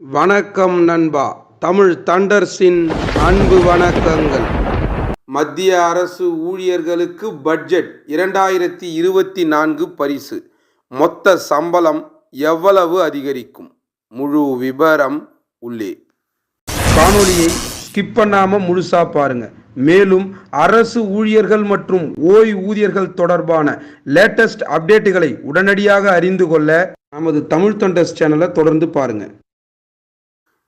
வணக்கம் நண்பா. தமிழ் தண்டர்ஸின் அன்பு வணக்கங்கள். மத்திய அரசு ஊழியர்களுக்கு பட்ஜெட் இரண்டாயிரத்தி இருபத்தி நான்கு பரிசு. மொத்த சம்பளம் எவ்வளவு அதிகரிக்கும்? முழு விபரம் உள்ளே. காணொலியை ஸ்கிப் பண்ணாம முழுசா பாருங்க. மேலும் அரசு ஊழியர்கள் மற்றும் ஓய்வூதியர்கள் தொடர்பான லேட்டஸ்ட் அப்டேட்டுகளை உடனடியாக அறிந்து கொள்ள நமது தமிழ் தொண்டர்ஸ் சேனலை தொடர்ந்து பாருங்கள்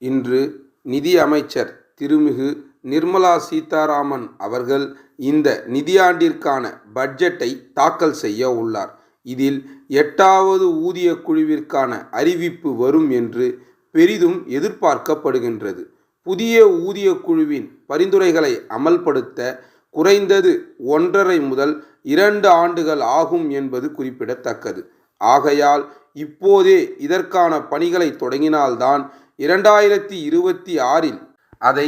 இன்று நிதி அமைச்சர் திருமிகு நிர்மலா சீதாராமன் அவர்கள் இந்த நிதியாண்டிற்கான பட்ஜெட்டை தாக்கல் செய்ய உள்ளார். இதில் எட்டாவது ஊதிய குழுவிற்கான அறிவிப்பு வரும் என்று பெரிதும் எதிர்பார்க்கப்படுகின்றது. புதிய ஊதிய குழுவின் பரிந்துரைகளை அமல்படுத்த குறைந்தது ஒன்றரை முதல் இரண்டு ஆண்டுகள் ஆகும் என்பது குறிப்பிடத்தக்கது. ஆகையால் இப்போதே இதற்கான பணிகளை தொடங்கினால்தான் இரண்டாயிரத்தி இருபத்தி ஆறில் அதை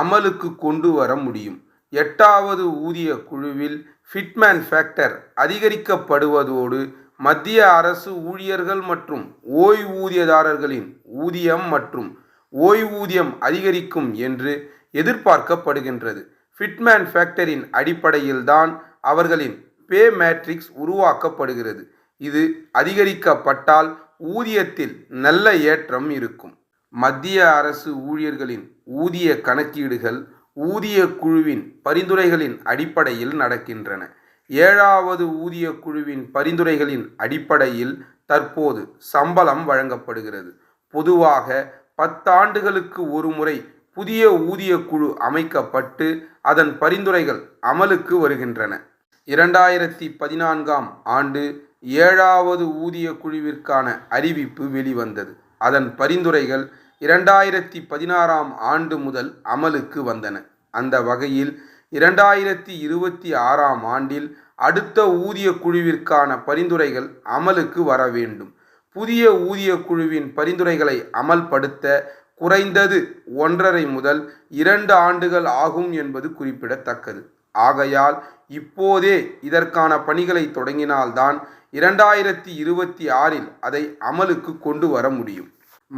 அமலுக்கு கொண்டு வர முடியும். எட்டாவது ஊதிய குழுவில் ஃபிட்மேன் ஃபேக்டர் அதிகரிக்கப்படுவதோடு மத்திய அரசு ஊழியர்கள் மற்றும் ஓய்வூதியதாரர்களின் ஊதியம் மற்றும் ஓய்வூதியம் அதிகரிக்கும் என்று எதிர்பார்க்கப்படுகின்றது. ஃபிட்மேன் ஃபேக்டரின் அடிப்படையில்தான் அவர்களின் பே மேட்ரிக்ஸ் உருவாக்கப்படுகிறது. இது அதிகரிக்கப்பட்டால் ஊதியத்தில் நல்ல ஏற்றம் இருக்கும். மத்திய அரசு ஊழியர்களின் ஊதிய கணக்கீடுகள் ஊதிய குழுவின் பரிந்துரைகளின் அடிப்படையில் நடக்கின்றன. ஏழாவது ஊதிய குழுவின் பரிந்துரைகளின் அடிப்படையில் தற்போது சம்பளம் வழங்கப்படுகிறது. பொதுவாக பத்தாண்டுகளுக்கு ஒரு முறை புதிய ஊதிய குழு அமைக்கப்பட்டு அதன் பரிந்துரைகள் அமலுக்கு வருகின்றன. இரண்டாயிரத்தி பதினான்காம் ஆண்டு ஏழாவது ஊதிய குழுவிற்கான அறிவிப்பு வெளிவந்தது. அதன் பரிந்துரைகள் இரண்டாயிரத்தி பதினாறாம் ஆண்டு முதல் அமலுக்கு வந்தன. அந்த வகையில் இரண்டாயிரத்தி இருபத்தி ஆறாம் ஆண்டில் அடுத்த ஊதிய குழுவிற்கான பரிந்துரைகள் அமலுக்கு வர வேண்டும். புதிய ஊதிய குழுவின் பரிந்துரைகளை அமல்படுத்த குறைந்தது ஒன்றரை முதல் இரண்டு ஆண்டுகள் ஆகும் என்பது குறிப்பிடத்தக்கது. ஆகையால் இப்போதே இதற்கான பணிகளை தொடங்கினால்தான் இரண்டாயிரத்தி இருபத்தி ஆறில் அதை அமலுக்கு கொண்டு வர முடியும்.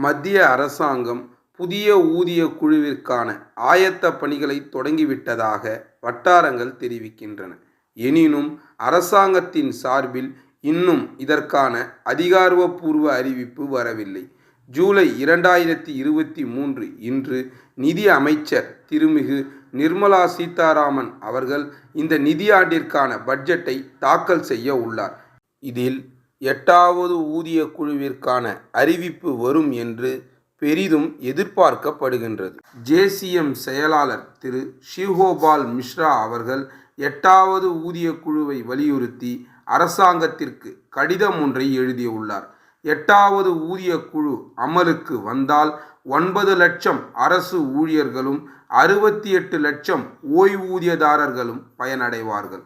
மத்திய அரசாங்கம் புதிய ஊதிய குழுவிற்கான ஆயத்த பணிகளை தொடங்கிவிட்டதாக வட்டாரங்கள் தெரிவிக்கின்றன. எனினும் அரசாங்கத்தின் சார்பில் இன்னும் இதற்கான அதிகாரப்பூர்வ அறிவிப்பு வரவில்லை. ஜூலை இரண்டாயிரத்தி இருபத்தி மூன்று இன்று நிதி அமைச்சர் திருமிகு நிர்மலா சீதாராமன் அவர்கள் இந்த நிதியாண்டிற்கான பட்ஜெட்டை தாக்கல் செய்ய உள்ளார். இதில் எட்டாவது ஊதிய குழுவிற்கான அறிவிப்பு வரும் என்று பெரிதும் எதிர்பார்க்கப்படுகின்றது. ஜேசிஎம் செயலாளர் திரு ஷிவ்கோபால் மிஸ்ரா அவர்கள் எட்டாவது ஊதிய குழுவை வலியுறுத்தி அரசாங்கத்திற்கு கடிதம் ஒன்றை எழுதியுள்ளார். எட்டாவது ஊதிய குழு அமலுக்கு வந்தால் ஒன்பது லட்சம் அரசு ஊழியர்களும் அறுபத்தி எட்டு லட்சம் ஓய்வூதியதாரர்களும் பயனடைவார்கள்.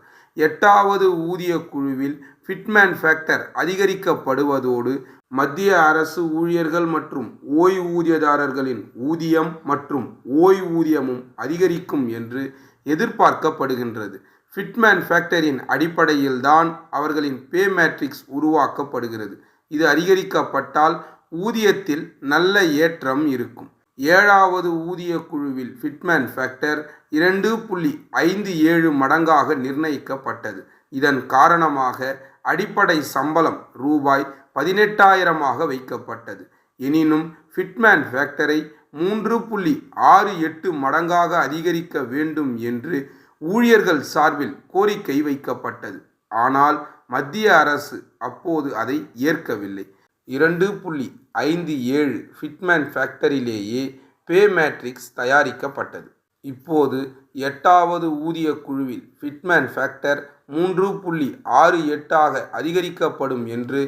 எட்டாவது ஊதிய குழுவில் ஃபிட்மேன் ஃபேக்டர் அதிகரிக்கப்படுவதோடு மத்திய அரசு ஊழியர்கள் மற்றும் ஓய்வூதியதாரர்களின் ஊதியம் மற்றும் ஓய்வூதியமும் அதிகரிக்கும் என்று எதிர்பார்க்கப்படுகின்றது. ஃபிட்மேன் ஃபேக்டரின் அடிப்படையில்தான் அவர்களின் பே மேட்ரிக்ஸ் உருவாக்கப்படுகிறது. இது அதிகரிக்கப்பட்டால் ஊதியத்தில் நல்ல ஏற்றம் இருக்கும். ஏழாவது ஊதிய குழுவில் ஃபிட்மேன் ஃபேக்டர் இரண்டு புள்ளி ஐந்து ஏழு மடங்காக நிர்ணயிக்கப்பட்டது. இதன் காரணமாக அடிப்படை சம்பளம் ரூபாய் பதினெட்டாயிரமாக வைக்கப்பட்டது. எனினும் ஃபிட்மேன் ஃபேக்டரை மூன்று புள்ளி ஆறு எட்டு மடங்காக அதிகரிக்க வேண்டும் என்று ஊழியர்கள் சார்பில் கோரிக்கை வைக்கப்பட்டது. ஆனால் மத்திய அரசு அப்போது அதை ஏற்கவில்லை. இரண்டு புள்ளி ஐந்து ஏழு ஃபிட்மேன் ஃபேக்டரியிலேயே பே மேட்ரிக்ஸ் தயாரிக்கப்பட்டது. இப்போது எட்டாவது ஊதிய குழுவில் ஃபிட்மேன் ஃபேக்டர் மூன்று புள்ளி ஆறு எட்டாக அதிகரிக்கப்படும் என்று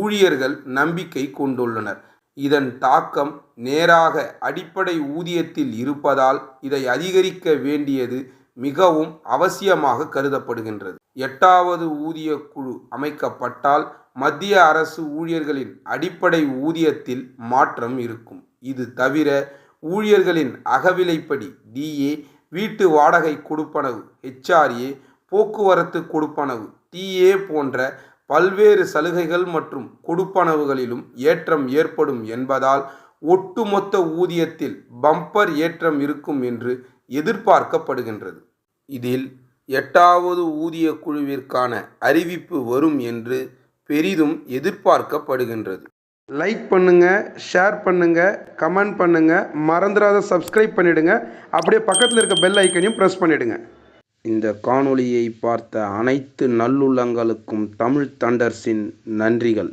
ஊழியர்கள் நம்பிக்கை கொண்டுள்ளனர். இதன் தாக்கம் நேராக அடிப்படை ஊதியத்தில் இருப்பதால் இதை அதிகரிக்க வேண்டியது மிகவும் அவசியமாக கருதப்படுகின்றது. எட்டாவது ஊதிய குழு அமைக்கப்பட்டால் மத்திய அரசு ஊழியர்களின் அடிப்படை ஊதியத்தில் மாற்றம் இருக்கும். இது தவிர ஊழியர்களின் அகவிலைப்படி டிஏ வீட்டு வாடகை கொடுப்பனவு ஹெச்ஆர்ஏ போக்குவரத்து கொடுப்பனவு டிஏ போன்ற பல்வேறு சலுகைகள் மற்றும் கொடுப்பனவுகளிலும் ஏற்றம் ஏற்படும் என்பதால் ஒட்டுமொத்த ஊதியத்தில் பம்பர் ஏற்றம் இருக்கும் என்று எதிர்பார்க்கப்படுகின்றது. இதில் எட்டாவது ஊதிய குழுவிற்கான அறிவிப்பு வரும் என்று பெரிதும் எதிர்பார்க்கப்படுகின்றது. லைக் பண்ணுங்க ஷேர் பண்ணுங்க கமெண்ட் பண்ணுங்க மறந்துடாத சப்ஸ்கிரைப் பண்ணிடுங்க. அப்படியே பக்கத்தில் இருக்க பெல் ஐக்கனையும் ப்ரெஸ் பண்ணிடுங்க. இந்த காணொளியை பார்த்த அனைத்து நல்லுள்ளங்களுக்கும் தமிழ் தண்டர்ஸின் நன்றிகள்.